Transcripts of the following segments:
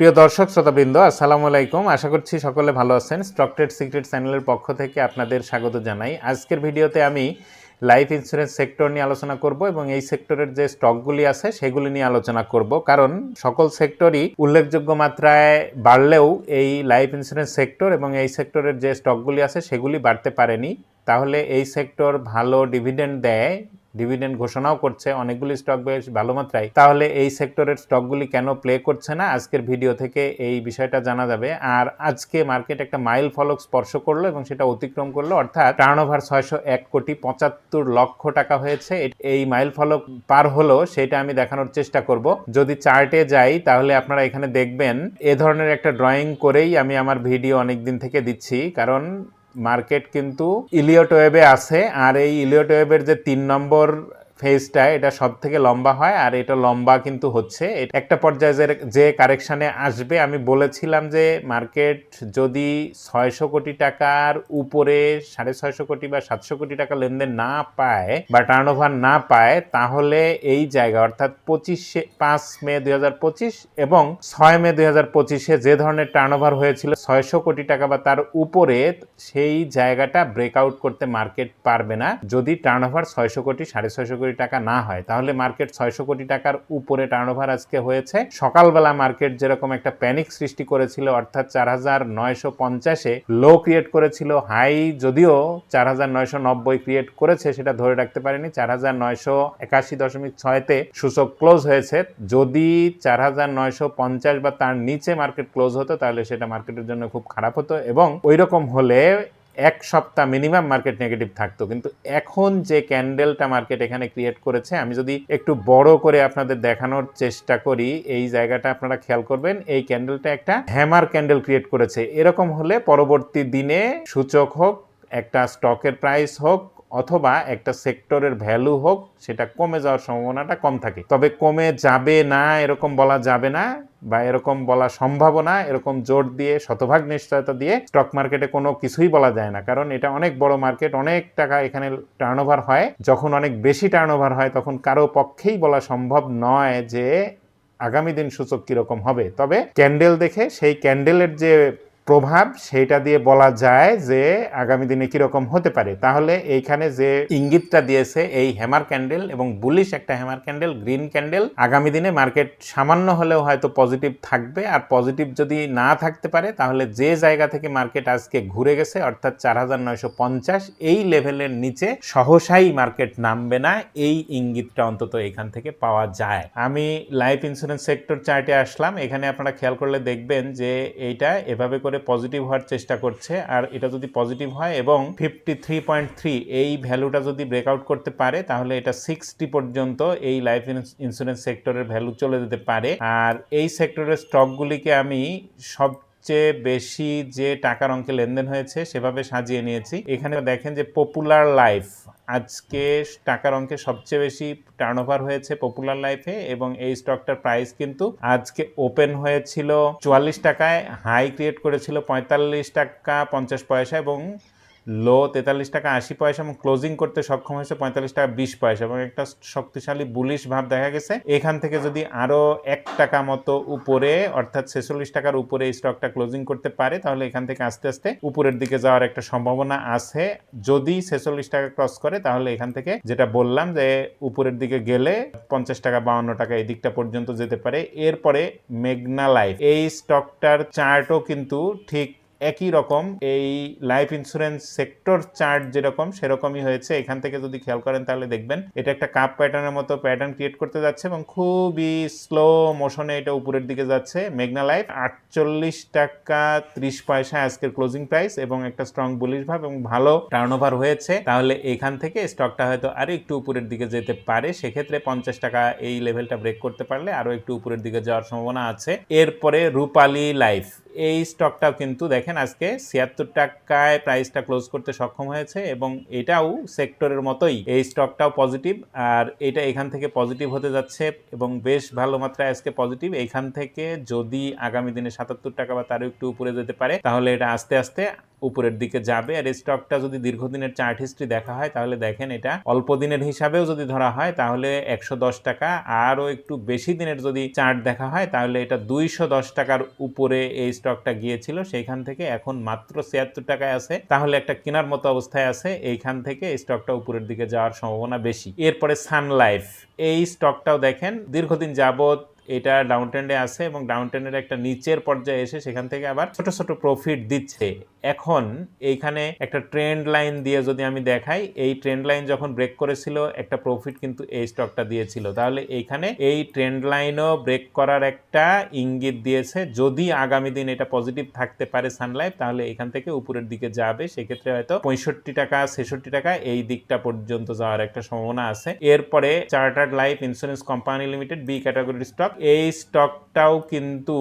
প্রিয় দর্শক, শ্রোতাবৃন্দ, আসসালামু আলাইকুম। আশা করছি সকলে ভালো আছেন। স্টক ট্রেড সিক্রেট চ্যানেলের পক্ষ থেকে আপনাদের স্বাগত জানাই। আজকের ভিডিওতে আমি লাইফ ইন্স্যুরেন্স সেক্টর নিয়ে আলোচনা করব এবং এই সেক্টরের যে স্টকগুলি আছে, সেগুলি নিয়ে আলোচনা করব। কারণ সকল সেক্টরই উল্লেখযোগ্য মাত্রায় বাড়লেও এই লাইফ ইন্স্যুরেন্স সেক্টর এবং এই সেক্টরের যে স্টকগুলি আছে, সেগুলি বাড়তে পারেনি। তাহলে এই সেক্টর ভালো ডিভিডেন্ড দেয় ডিভিডেন্ড ঘোষণাও করছে, অনেকগুলি স্টক বেশ ভালো মাত্রায়। তাহলে এই সেক্টরের স্টকগুলি কেন প্লে করছে না? আজকের ভিডিও থেকে এই বিষয়টা জানা যাবে। আর আজকে মার্কেট একটা মাইল ফলক স্পর্শ করল এবং সেটা অতিক্রম করল। অর্থাৎ টার্ন ওভার ছয়শো এক কোটি পঁচাত্তর লক্ষ টাকা হয়েছে। এই মাইল ফলক পার হলো, সেটা আমি দেখানোর চেষ্টা করব। যদি চার্টে যাই, তাহলে আপনারা এখানে দেখবেন, এ ধরনের একটা ড্রয়িং করেই আমি আমার ভিডিও অনেক দিন থেকে দিচ্ছি। কারণ মার্কেট কিন্তু ইলিয়ট ওয়েবে আছে আর এই ইলিয়ট ওয়েবের যে তিন নম্বর ফেজটা এটা সব থেকে লম্বা হয় আর এটা লম্বা কিন্তু হচ্ছে। একটা পর্যায়ে যে- কারেকশানে আসবে, আমি বলেছিলাম যে মার্কেট যদি ছয়শো কোটি টাকার উপরে সাড়ে ছয়শো কোটি বা সাতশো কোটি টাকা লেনদেন না পায় বা টার্ন ওভার না পায়, তাহলে এই জায়গা অর্থাৎ পঁচিশে, পাঁচ মে দুই হাজার পঁচিশ এবং ছয় মে দুই যে ধরনের টার্ন ওভার হয়েছিল, ছয়শো কোটি টাকা বা তার উপরে, সেই জায়গাটা ব্রেকআউট করতে মার্কেট পারবে না। যদি টার্ন ওভার ছয়শো কোটি, সাড়ে ছয়শো কোটি টাকা না হয়, তাহলে মার্কেট ছয়শো কোটি টাকার উপরে টার্ন আজকে হয়েছে। সকালবেলা মার্কেট যেরকম একটা প্যানিক সৃষ্টি করেছিল, অর্থাৎ চার হাজার নয়শো পঞ্চাশে লো ক্রিয়েট করেছিল হাই যদিও চার হাজার নয়শো নব্বই ক্রিয়েট করেছে, সেটা ধরে রাখতে পারেনি, চার হাজার নয়শো একাশি দশমিক ছয়তে সূচক ক্লোজ হয়েছে। যদি চার হাজার নয়শো পঞ্চাশ বা তার নিচে মার্কেট ক্লোজ হতো, তাহলে সেটা মার্কেটের জন্য খুব খারাপ হতো এবং ওই রকম হলে এক সপ্তাহ মিনিমাম মার্কেট নেগেটিভ থাকতো। কিন্তু এখন যে ক্যান্ডেলটা মার্কেট এখানে ক্রিয়েট করেছে, আমি যদি একটু বড় করে আপনাদের দেখানোর চেষ্টা করি, এই জায়গাটা আপনারা খেয়াল করবেন, এই ক্যান্ডেলটা একটা হ্যামার ক্যান্ডেল ক্রিয়েট করেছে। এরকম হলে পরবর্তী দিনে সূচক হোক, একটা স্টকের প্রাইস হোক অথবা একটা সেক্টরের ভ্যালু হোক, সেটা কমে যাওয়ার সম্ভাবনাটা কম থাকে। তবে কমে যাবে না এরকম বলা যাবে না বা এরকম বলা সম্ভাবনা এরকম জোর দিয়ে, শতভাগ নিশ্চয়তা দিয়ে স্টক মার্কেটে কোনো কিছুই বলা যায় না। কারণ এটা অনেক বড় মার্কেট অনেক টাকা এখানে টার্ন হয়। যখন অনেক বেশি টার্ন হয়, তখন কারও পক্ষেই বলা সম্ভব নয় যে আগামী দিন সূচক কীরকম হবে। তবে ক্যান্ডেল দেখে, সেই ক্যান্ডেলের যে প্রভাব সেটা দিয়ে বলা যায় যে আগামী দিনে কীরকম হতে পারে। তাহলে এইখানে যে ইঙ্গিতটা দিয়েছে, এই হ্যামার ক্যান্ডেল এবং বুলিশ একটা হ্যামার ক্যান্ডেল, গ্রিন ক্যান্ডেল, আগামী দিনে মার্কেট সামান্য হলেও হয়তো পজিটিভ থাকবে। আর পজিটিভ যদি না থাকতে পারে, তাহলে যে জায়গা থেকে মার্কেট আজকে ঘুরে গেছে, অর্থাৎ চার হাজার নয়শো পঞ্চাশ, এই লেভেলের নিচে সহসাই মার্কেট নামবে না, এই ইঙ্গিতটা অন্তত এখান থেকে পাওয়া যায়। আমি লাইফ ইন্স্যুরেন্স সেক্টর চার্টে আসলাম, এখানে আপনারা খেয়াল করলে দেখবেন যে এইটা এভাবে করে পজিটিভ হওয়ার চেষ্টা করছে, আর এটা যদি পজিটিভ হয় এবং ফিফটি থ্রি পয়েন্ট থ্রি এই ভ্যালুটা যদি ব্রেকআউট করতে পারে, তাহলে এটা সিক্সটি পর্যন্ত এই লাইফ ইন্স্যুরেন্স সেক্টরের ভ্যালু চলে যেতে পারে। আর এই সেক্টরের স্টকগুলিকে আমি সব সবচেয়ে বেশি যে টাকার অঙ্কে লেনদেন হয়েছে, সেভাবে সাজিয়ে নিয়েছি। এখানে দেখেন যে পপুলার লাইফ আজকে টাকার অঙ্কে সবচেয়ে বেশি টার্ন হয়েছে পপুলার লাইফে এবং এই স্টকটার প্রাইস কিন্তু আজকে ওপেন হয়েছিল চুয়াল্লিশ টাকায় হাই ক্রিয়েট করেছিল পঁয়তাল্লিশ টাকা পঞ্চাশ পয়সা এবং লো তেতাল্লিশ টাকা আশি পয়সা এবং ক্লোজিং করতে সক্ষম হয়েছে পঁয়তাল্লিশ টাকা বিশ পয়সা এবং একটা শক্তিশালী বুলিশ ভাব দেখা গেছে। এখান থেকে যদি আরও এক টাকা মতো উপরে, অর্থাৎ ছেচল্লিশ টাকার উপরে এই স্টকটা ক্লোজিং করতে পারে, তাহলে এখান থেকে আস্তে আস্তে উপরের দিকে যাওয়ার একটা সম্ভাবনা আছে। যদি ছেচল্লিশ টাকা ক্রস করে, তাহলে এখান থেকে যেটা বললাম যে উপরের দিকে গেলে পঞ্চাশ টাকা বাউন্ন টাকা এই দিকটা পর্যন্ত যেতে পারে। এরপরে মেঘনা লাইফ এই স্টকটার চার্টও কিন্তু ঠিক একই রকম এই লাইফ ইন্স্যুরেন্স সেক্টর চার্ট যেরকম, সেরকমই হয়েছে। এখান থেকে যদি খেয়াল করেন তাহলে দেখবেন, এটা একটা কাপ প্যাটার্নের মতো প্যাটার্ন ক্রিয়েট করতে যাচ্ছে এবং খুবই স্লো মোশনে এটা উপরের দিকে যাচ্ছে। মেঘনা লাইফ আটচল্লিশ টাকা ত্রিশ পয়সা আজকের ক্লোজিং প্রাইস এবং একটা স্ট্রং বুলিশ ভাব এবং ভালো টার্ন হয়েছে। তাহলে এখান থেকে স্টকটা হয়তো আরও একটু উপরের দিকে যেতে পারে। সেক্ষেত্রে পঞ্চাশ টাকা এই লেভেলটা ব্রেক করতে পারলে আরও একটু উপরের দিকে যাওয়ার সম্ভাবনা আছে। এরপরে রূপালী লাইফ এই স্টকটাও কিন্তু দেখেন আজকে ছিয়াত্তর টাকায় প্রাইসটা ক্লোজ করতে সক্ষম হয়েছে এবং এটাও সেক্টরের মতোই। এই স্টকটাও পজিটিভ আর এটা এখান থেকে পজিটিভ হতে যাচ্ছে এবং বেশ ভালো মাত্রায় আজকে পজিটিভ এখান থেকে যদি আগামী দিনে সাতাত্তর টাকা বা তারও একটু উপরে যেতে পারে, তাহলে এটা আস্তে আস্তে উপরের দিকে যাবে। আর এই স্টকটা যদি দীর্ঘদিনের চার্ট হিস্ট্রি দেখা হয়, তাহলে দেখেন এটা অল্প দিনের হিসাবেও যদি ধরা হয়, তাহলে একশো দশ টাকা। আরও একটু বেশি দিনের যদি চার্ট দেখা হয়, তাহলে এটা দুইশো দশ টাকার উপরে এই স্টকটা গিয়েছিল। সেইখান থেকে এখন মাত্র ছিয়াত্তর টাকায় আছে। তাহলে একটা কেনার মতো অবস্থায় আছে। এইখান থেকে এই স্টকটা উপরের দিকে যাওয়ার সম্ভাবনা বেশি। এরপরে সানলাইফ এই স্টকটাও দেখেন, দীর্ঘদিন যাবত এটা ডাউন ট্রেন্ডে আছে এবং ডাউন ট্রেন্ডের একটা নিচের পর্যায়ে এসে সেখান থেকে আবার ছোট ছোট প্রফিট দিচ্ছে। এখন এইখানে একটা ট্রেন্ড লাইন দিয়ে যদি আমি দেখাই, এই ট্রেন্ড লাইন যখন ব্রেক করেছিল, একটা প্রফিট কিন্তু এই স্টকটা দিয়েছিল। তাহলে এইখানে এই ট্রেন্ড লাইনও ব্রেক করার একটা ইঙ্গিত দিয়েছে। যদি আগামী দিন এটা পজিটিভ থাকতে পারে সানলাইফ তাহলে এখান থেকে উপরের দিকে যাবে। সেক্ষেত্রে হয়তো পঁয়ষট্টি টাকা, ছেষট্টি টাকা এই দিকটা পর্যন্ত যাওয়ার একটা সম্ভাবনা আছে। এরপরে chartered life insurance company limited B ক্যাটাগরির স্টক এই স্টকটাও কিন্তু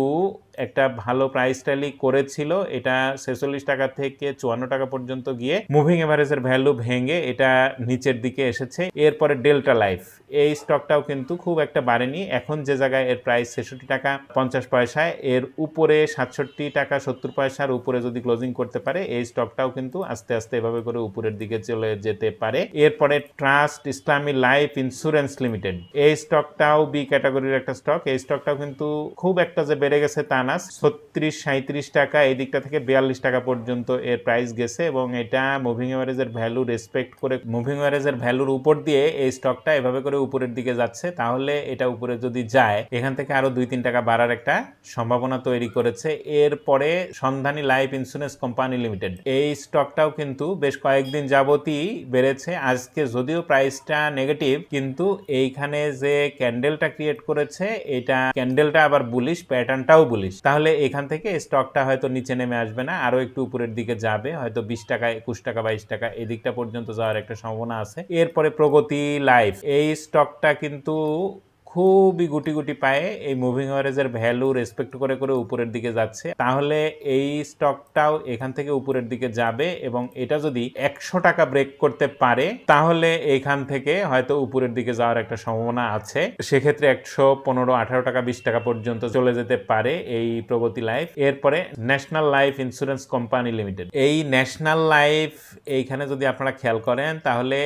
একটা ভালো প্রাইস ট্যালি করেছিল, এটা ছেচল্লিশ টাকা থেকে চুয়ান্ন টাকা পর্যন্ত গিয়ে মুভিং এভারেজের ভ্যালু ভেঙে এটা নিচের দিকে এসেছে। এরপরে ডেল্টা লাইফ এই স্টকটাও কিন্তু খুব একটা বাড়েনি। এখন যে জায়গায় এর প্রাইস ছেষট্টি টাকা পঞ্চাশ পয়সায়, এর উপরে সাতষট্টি টাকা সত্তর পয়সার উপরে যদি ক্লোজিং করতে পারে, এই স্টকটাও কিন্তু আস্তে আস্তে এভাবে করে উপরের দিকে চলে যেতে পারে। এরপরে ট্রাস্ট ইসলামী লাইফ ইন্স্যুরেন্স লিমিটেড এই স্টকটাও বি ক্যাটাগরির একটা স্টক এই স্টকটাও কিন্তু খুব একটা যে বেড়ে গেছে তা না ছত্রিশ সাঁত্রিশ টাকা, এই দিকটা থেকে বিয়াল্লিশ টাকা পর্যন্ত এর প্রাইস গেছে এবং এটা মুভিং এভারেজের ভ্যালু রেসপেক্ট করে মুভিং এভারেজের ভ্যালুর উপর দিয়ে এই স্টকটা এভাবে করে উপরের দিকে যাচ্ছে। তাহলে এটা উপরে যদি যায়, এখান থেকে আরও দুই, তিন টাকা বাড়ার একটা সম্ভাবনা তৈরি করেছে। এরপরে সন্ধানী লাইফ ইন্স্যুরেন্স কোম্পানি লিমিটেড এই স্টকটাও কিন্তু বেশ কয়েকদিন যাবতই বেড়েছে। আজকে যদিও প্রাইসটা নেগেটিভ কিন্তু এইখানে যে ক্যান্ডেলটা ক্রিয়েট করেছে, এটা ক্যান্ডেলটা আবার বুলিশ প্যাটার্নটাও বুলিশ তাহলে এখান থেকে স্টকটা হয়তো নিচে নেমে আসবে না আরও একটু উপরের দিকে যাবে, হয়তো বিশ টাকা, একুশ টাকা, বাইশ টাকা, এদিকটা দিকটা পর্যন্ত যাওয়ার একটা সম্ভাবনা আছে। এরপরে প্রগতি লাইফ, এই স্টকটা কিন্তু খুবই গুটি গুটি পায়ে এই মুভিং অ্যাভারেজের ভ্যালু রেসপেক্ট করে করে উপরের দিকে যাচ্ছে। তাহলে এই স্টকটাও এখান থেকে উপরের দিকে যাবে এবং এটা যদি একশো টাকা ব্রেক করতে পারে, তাহলে এখান থেকে হয়তো উপরের দিকে যাওয়ার একটা সম্ভাবনা আছে। সেক্ষেত্রে একশো পনেরো আঠারো টাকা বিশ টাকা পর্যন্ত চলে যেতে পারে এই প্রগতি লাইফ এরপরে national life insurance company limited এই ন্যাশনাল লাইফ এইখানে যদি আপনারা খেয়াল করেন, তাহলে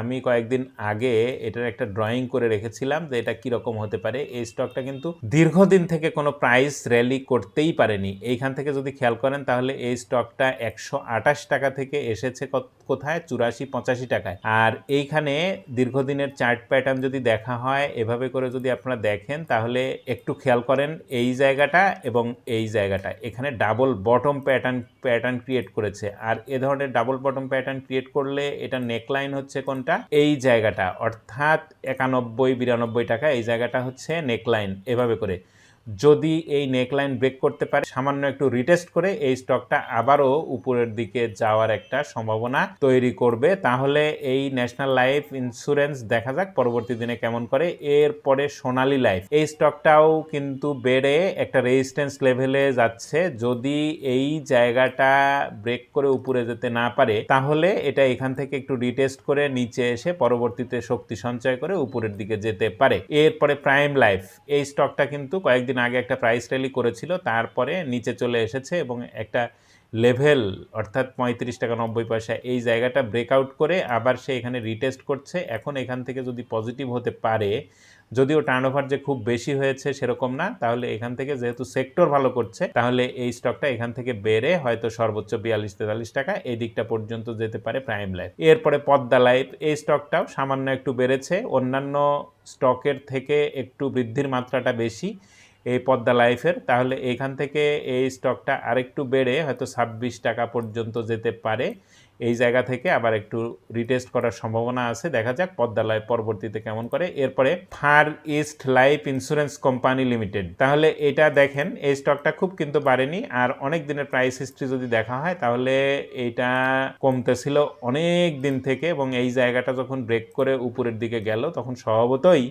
আমি কয়েকদিন আগে এটার একটা ড্রয়িং করে রেখেছিলাম যে এটা কীরকম হতে পারে। এই স্টকটা কিন্তু দীর্ঘদিন থেকে কোনো প্রাইস র্যালি করতেই পারেনি। এইখান থেকে যদি খেয়াল করেন তাহলে এই স্টকটা একশো আঠাশ টাকা থেকে এসেছে কোথায়? চুরাশি, পঁচাশি টাকায়। আর এইখানে দীর্ঘদিনের চার্ট প্যাটার্ন যদি দেখা হয়, এভাবে করে যদি আপনারা দেখেন, তাহলে একটু খেয়াল করেন এই জায়গাটা এবং এই জায়গাটা। এখানে double bottom pattern pattern create করেছে। আর এ ধরনের ডাবল বটম প্যাটার্ন ক্রিয়েট করলে এটা নেকলাইন হচ্ছে কোনটা? এই জায়গাটা। অর্থাৎ একানব্বই, বিরানব্বই টাকা এই জায়গাটা হচ্ছে নেকলাইন এভাবে করে। যদি এই নেকলাইন ব্রেক করতে পারে, সামান্য একটু রিটেস্ট করে এই স্টকটা আবারও উপরের দিকে যাওয়ার একটা সম্ভাবনা তৈরি করবে। তাহলে এই ন্যাশনাল লাইফ ইন্স্যুরেন্স দেখা যাক পরবর্তী দিনে কেমন করে। এরপরে সোনালী লাইফ এই স্টকটাও কিন্তু বেড়ে একটা রেজিস্ট্যান্স লেভেলে যাচ্ছে। যদি এই জায়গাটা ব্রেক করে উপরে যেতে না পারে, তাহলে এটা এখান থেকে একটু রিটেস্ট করে নিচে এসে পরবর্তীতে শক্তি সঞ্চয় করে উপরের দিকে যেতে পারে। এরপরে প্রাইম লাইফ এই স্টকটা কিন্তু কয়েকদিন আগে একটা প্রাইস র্যালি করেছিল, তারপরে নিচে চলে এসেছে এবং একটা লেভেল অর্থাৎ পঁয়ত্রিশ টাকা নব্বই পয়সা, এই জায়গাটা ব্রেকআউট করে আবার সে এখানে রিটেস্ট করছে। এখন এখান থেকে যদি পজিটিভ হতে পারে, যদিও টার্নওভার যে খুব বেশি হয়েছে সেরকম না, তাহলে এখান থেকে যেহেতু সেক্টর ভালো করছে, তাহলে এই স্টকটা এখান থেকে বেড়ে হয়তো সর্বোচ্চ বিয়াল্লিশ তেতাল্লিশ টাকা এই দিকটা পর্যন্ত যেতে পারে প্রাইম লাইফ এরপরে পদ্মা লাইফ এই স্টকটাও সামান্য একটু বেড়েছে। অন্যান্য স্টকের থেকে একটু বৃদ্ধির মাত্রাটা বেশি। এই পদ্মা লাইফের, তাহলে এখান থেকে এই স্টকটা আরেকটু বেড়ে হয়তো ছাব্বিশ টাকা পর্যন্ত যেতে পারে। এই জায়গা থেকে আবার একটু রিটেস্ট করার সম্ভাবনা আছে। দেখা যাক পদ্মা লাইফ পরবর্তীতে কেমন করে। এরপরে far east life insurance company limited. তাহলে এটা দেখেন, এই স্টকটা খুব কিন্তু বাড়েনি। আর অনেক দিনের প্রাইস হিস্ট্রি যদি দেখা হয়, তাহলে এটা কমতেছিল অনেক দিন থেকে এবং এই জায়গাটা যখন ব্রেক করে উপরের দিকে গেল, তখন স্বভাবতই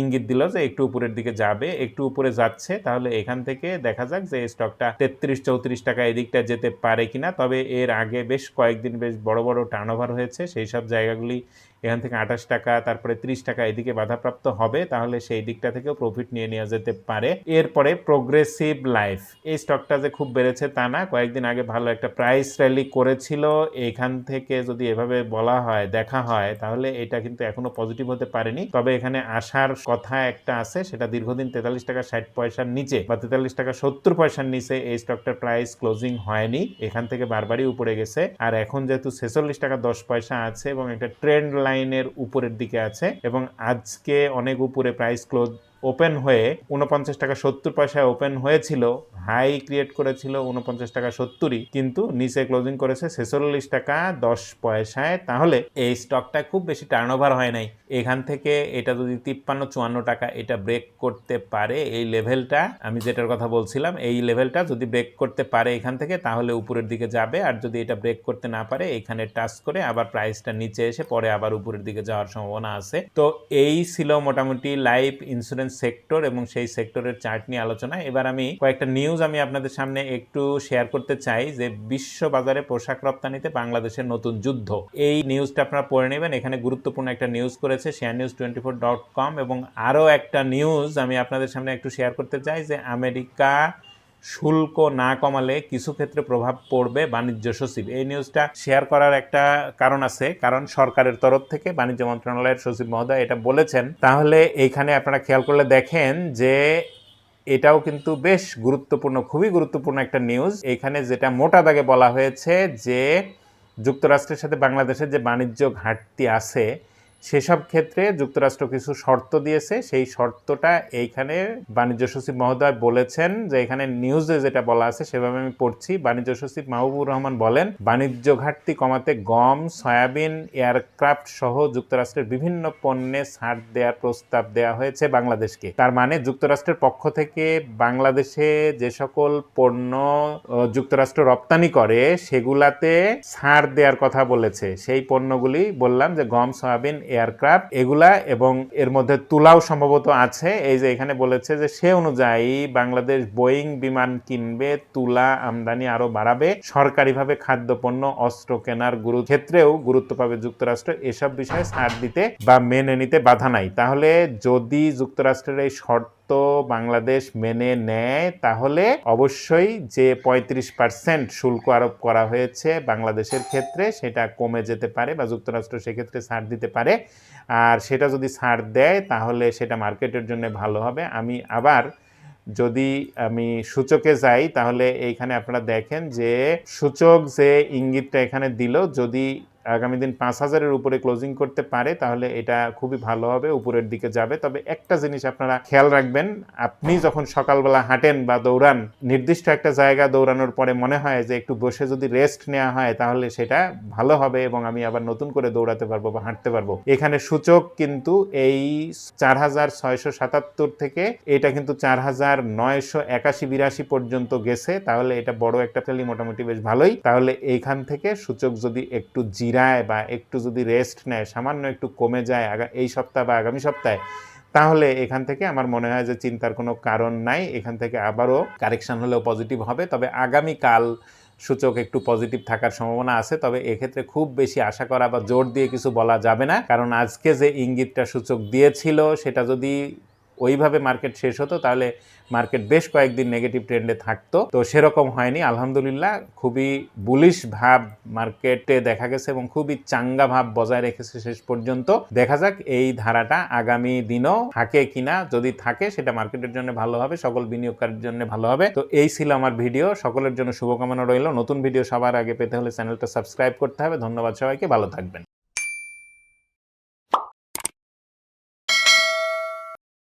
ইঙ্গিত দিল যে একটু উপরের দিকে যাবে, একটু উপরে যাচ্ছে, তাহলে এখান থেকে দেখা যাক যে স্টকটা তেত্রিশ চৌত্রিশ টাকা এদিকটা যেতে পারে কিনা। তবে এর আগে বেশ কয়েকদিন বেশ বড় বড় টার্ন হয়েছে, সেই সব জায়গাগুলি এখান থেকে আঠাশ টাকা, তারপরে ত্রিশ টাকা এদিকে বাধাপ্রাপ্ত হবে, তাহলে সেই দিকটা থেকেও প্রফিট নিয়ে নেওয়া যেতে পারে। এরপরে প্রোগ্রেসিভ লাইফ এই স্টকটা যে খুব বেড়েছে তা না, কয়েকদিন আগে ভালো একটা প্রাইস র্যালি করেছিল, এখান থেকে যদি এভাবে বলা হয়, দেখা হয়, তাহলে এটা কিন্তু এখনও পজিটিভ হতে পারেনি। তবে এখানে আসার কথা একটা আছে, সেটা দীর্ঘদিন তেতাল্লিশ টাকা ষাট পয়সার নিচে বা তেতাল্লিশ টাকা সত্তর পয়সার নিচে এই স্টকটার প্রাইস ক্লোজিং হয়নি, এখান থেকে বারবারই উপরে গেছে। আর এখন যেহেতু ছেচল্লিশ টাকা দশ পয়সা আছে এবং একটা ট্রেন্ড লাইনের উপরের দিকে আছে এবং আজকে অনেক উপরে প্রাইস ক্লোজ ওপেন হয়ে উনপঞ্চাশ টাকা সত্তর পয়সায় ওপেন হয়েছিল, হাই ক্রিয়েট করেছিল উনপঞ্চাশ টাকা সত্তরই, কিন্তু নিচে ক্লোজিং করেছে ছেচল্লিশ টাকা দশ পয়সায়। তাহলে এই স্টকটা খুব বেশি টার্ন ওভার হয় নাই। এখান থেকে এটা যদি তিপ্পান্ন, চুয়ান্ন টাকা এটা ব্রেক করতে পারে, এই লেভেলটা আমি যেটার কথা বলছিলাম, এই লেভেলটা যদি ব্রেক করতে পারে এখান থেকে, তাহলে উপরের দিকে যাবে। আর যদি এটা ব্রেক করতে না পারে, এখানে টাচ করে আবার প্রাইসটা নিচে এসে পরে আবার উপরের দিকে যাওয়ার সম্ভাবনা আছে। তো এই ছিল মোটামুটি লাইফ ইন্স্যুরেন্স সেক্টর এবং সেই সেক্টরের চার্ট নিয়ে আলোচনা। এবার আমি কয়েকটা নিউজ আমি আপনাদের সামনে একটু শেয়ার করতে চাই যে বিশ্ব বাজারে পোশাক রপ্তানিতে বাংলাদেশের নতুন যুদ্ধ। এই নিউজটা আপনারা পড়ে নেবেন। এখানে গুরুত্বপূর্ণ একটা নিউজ করেছে share news twenty four dot com এবং আরও একটা নিউজ আমি আপনাদের সামনে একটু শেয়ার করতে চাই যে আমেরিকা শুল্ক না কমালে কিছু ক্ষেত্রে প্রভাব পড়বে বাণিজ্য সচিব। এই নিউজটা শেয়ার করার একটা কারণ আছে, কারণ সরকারের তরফ থেকে বাণিজ্য মন্ত্রণালয়ের সচিব মহোদয় এটা বলেছেন। তাহলে এইখানে আপনারা খেয়াল করলে দেখেন যে এটাও কিন্তু বেশ গুরুত্বপূর্ণ, খুবই গুরুত্বপূর্ণ একটা নিউজ এখানে যেটা মোটা দাগে বলা হয়েছে যে যুক্তরাষ্ট্রের সাথে বাংলাদেশের যে বাণিজ্য ঘাটতি আছে সেসব ক্ষেত্রে যুক্তরাষ্ট্র কিছু শর্ত দিয়েছে। সেই শর্তটা এইখানে বাণিজ্য সচিব মহোদয় বলেছেন যে এখানে নিউজে যেটা বলা আছে সেভাবে আমি পড়ছি। বাণিজ্য সচিব মাহবুবুর রহমান বলেন, বাণিজ্য ঘাটতি কমাতে গম, সয়াবিন, এয়ারক্রাফট সহ যুক্তরাষ্ট্রের বিভিন্ন পণ্যে ছাড় দেওয়ার প্রস্তাব দেওয়া হয়েছে বাংলাদেশকে। তার মানে যুক্তরাষ্ট্রের পক্ষ থেকে বাংলাদেশে যে সকল পণ্য যুক্তরাষ্ট্র রপ্তানি করে, সেগুলাতে ছাড় দেওয়ার কথা বলেছে। সেই পণ্যগুলি বললাম যে গম, সয়াবিন এয়ারক্রাফট, এগুলা এবং এর মধ্যে তুলাও সম্ভবত আছে। এই যে এখানে বলেছে যে সে অনুযায়ী বাংলাদেশ বোয়িং বিমান কিনবে, তুলা আমদানি আরও বাড়াবে, সরকারিভাবে খাদ্যপণ্য, অস্ত্র কেনার গুরু, ক্ষেত্রেও গুরুত্ব পাবে যুক্তরাষ্ট্র। এসব বিষয়ে ছাড় দিতে বা মেনে নিতে বাধা নাই। তাহলে যদি যুক্তরাষ্ট্রের এই শর্ত বাংলাদেশ মেনে নেয়, তাহলে অবশ্যই যে পঁয়ত্রিশ পার্সেন্ট শুল্ক আরোপ করা হয়েছে বাংলাদেশের ক্ষেত্রে, সেটা কমে যেতে পারে বা যুক্তরাষ্ট্র সেক্ষেত্রে ছাড় দিতে পারে। আর সেটা যদি ছাড় দেয়, তাহলে সেটা মার্কেটের জন্য ভালো হবে। আমি আবার যদি আমি সূচকে যাই, তাহলে এইখানে আপনারা দেখেন যে সূচক যে ইঙ্গিতটা এখানে দিল, যদি আগামী দিন পাঁচ হাজারের উপরে ক্লোজিং করতে পারে, তাহলে এটা খুবই ভালো হবে, উপরের দিকে যাবে। তবে একটা জিনিস আপনারা খেয়াল রাখবেন, আপনি যখন সকালবেলা হাঁটেন বা দৌড়ান, নির্দিষ্ট একটা জায়গা দৌড়ানোর পরে মনে হয় যে একটু বসে যদি রেস্ট নেওয়া হয়, তাহলে সেটা ভালো হবে এবং আমি আবার নতুন করে দৌড়াতে পারব বা হাঁটতে পারব। এখানে সূচক কিন্তু এই চার হাজার ছয়শো সাতাত্তর থেকে এটা কিন্তু চার হাজার নয়শো একাশি বিরাশি পর্যন্ত গেছে, তাহলে এটা বড় একটা ফেলি মোটামুটি বেশ ভালোই। তাহলে এইখান থেকে সূচক যদি একটু জিরায় বা একটু যদি রেস্ট নেয়, সামান্য একটু কমে যায় এই সপ্তাহ বা আগামী সপ্তাহে, তাহলে এখান থেকে আমার মনে হয় যে চিন্তার কোনো কারণ নাই। এখান থেকে আবারও কারেকশন হলেও পজিটিভ হবে। তবে আগামীকাল সূচক একটু পজিটিভ থাকার সম্ভাবনা আছে। তবে এক্ষেত্রে খুব বেশি আশা করা বা জোর দিয়ে কিছু বলা যাবে না। কারণ আজকে যে ইঙ্গিতটা সূচক দিয়েছিল, সেটা যদি ওইভাবে মার্কেট শেষ হতো, তাহলে মার্কেট বেশ কয়েকদিন নেগেটিভ ট্রেন্ডে থাকতো। তো সেরকম হয়নি, আলহামদুলিল্লাহ খুবই বুলিশ ভাব মার্কেটে দেখা গেছে এবং খুবই চাঙ্গা ভাব বজায় রেখেছে শেষ পর্যন্ত। দেখা যাক এই ধারাটা আগামী দিনও থাকে কিনা, যদি থাকে সেটা মার্কেটের জন্য ভালো হবে, সকল বিনিয়োগকারীর জন্য ভালো হবে। তো এই ছিল আমার ভিডিও সকলের জন্য শুভকামনা রইল। নতুন ভিডিও সবার আগে পেতে হলে চ্যানেলটা সাবস্ক্রাইব করতে হবে। ধন্যবাদ সবাইকে, ভালো থাকবেন।